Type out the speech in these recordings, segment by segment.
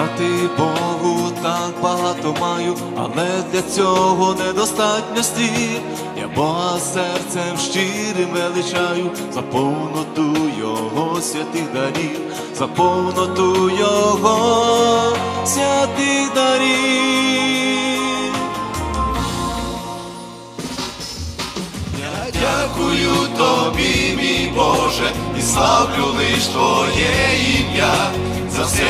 Дати Богу так багато маю, але для цього недостатньо слів. Я Бога серцем щирим величаю за повноту Його святих дарів, за повноту Його святих дарів. Я дякую тобі, мій Боже, і славлю лиш Твоє ім'я, за все,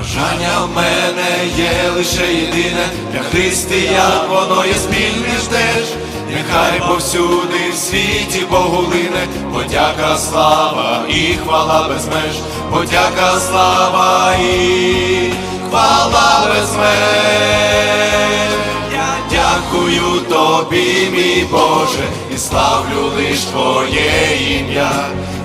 Бажання в мене є лише єдине, для християн воно є спільне ждеш. Нехай повсюди в світі лине, подяка, слава і хвала без меж, подяка, слава і хвала без меж. Я дякую тобі, мій Боже, і славлю лиш Твоє ім'я.